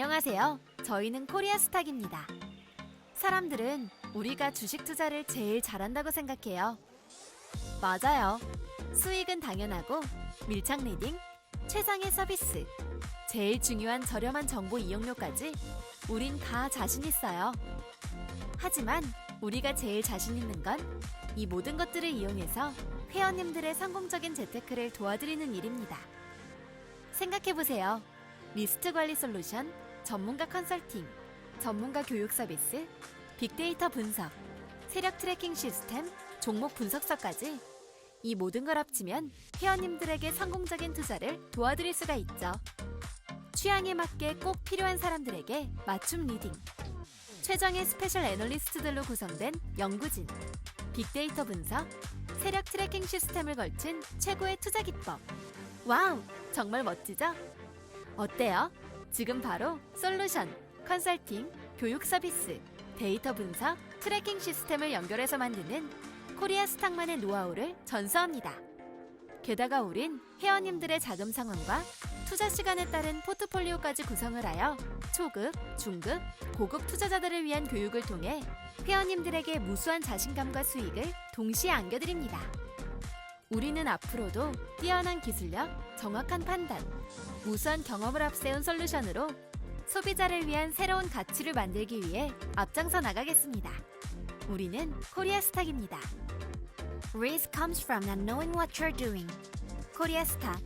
안녕하세요. 저희는 코리아 스탁입니다. 사람들은 우리가 주식 투자를 제일 잘한다고 생각해요. 맞아요. 수익은 당연하고 밀착 리딩, 최상의 서비스, 제일 중요한 저렴한 정보 이용료까지 우린 다 자신 있어요. 하지만 우리가 제일 자신 있는 건 이 모든 것들을 이용해서 회원님들의 성공적인 재테크를 도와드리는 일입니다. 생각해보세요. 리스트 관리 솔루션, 전문가 컨설팅, 전문가 교육 서비스, 빅데이터 분석, 세력 트래킹 시스템, 종목 분석서까지 이 모든 걸 합치면 회원님들에게 성공적인 투자를 도와드릴 수가 있죠. 취향에 맞게 꼭 필요한 사람들에게 맞춤 리딩, 최정의 스페셜 애널리스트들로 구성된 연구진, 빅데이터 분석, 세력 트래킹 시스템을 걸친 최고의 투자 기법. 와우! 정말 멋지죠? 어때요? 지금 바로 솔루션, 컨설팅, 교육 서비스, 데이터 분석, 트래킹 시스템을 연결해서 만드는 코리아 스탁만의 노하우를 전수합니다. 게다가 우린 회원님들의 자금 상황과 투자 시간에 따른 포트폴리오까지 구성을 하여 초급, 중급, 고급 투자자들을 위한 교육을 통해 회원님들에게 무수한 자신감과 수익을 동시에 안겨드립니다. 우리는 앞으로도 뛰어난 기술력, 정확한 판단, 우수한 경험을 앞세운 솔루션으로 소비자를 위한 새로운 가치를 만들기 위해 앞장서 나가겠습니다. 우리는 코리아 스탁입니다. Risk comes from not knowing what you're doing. 코리아 스탁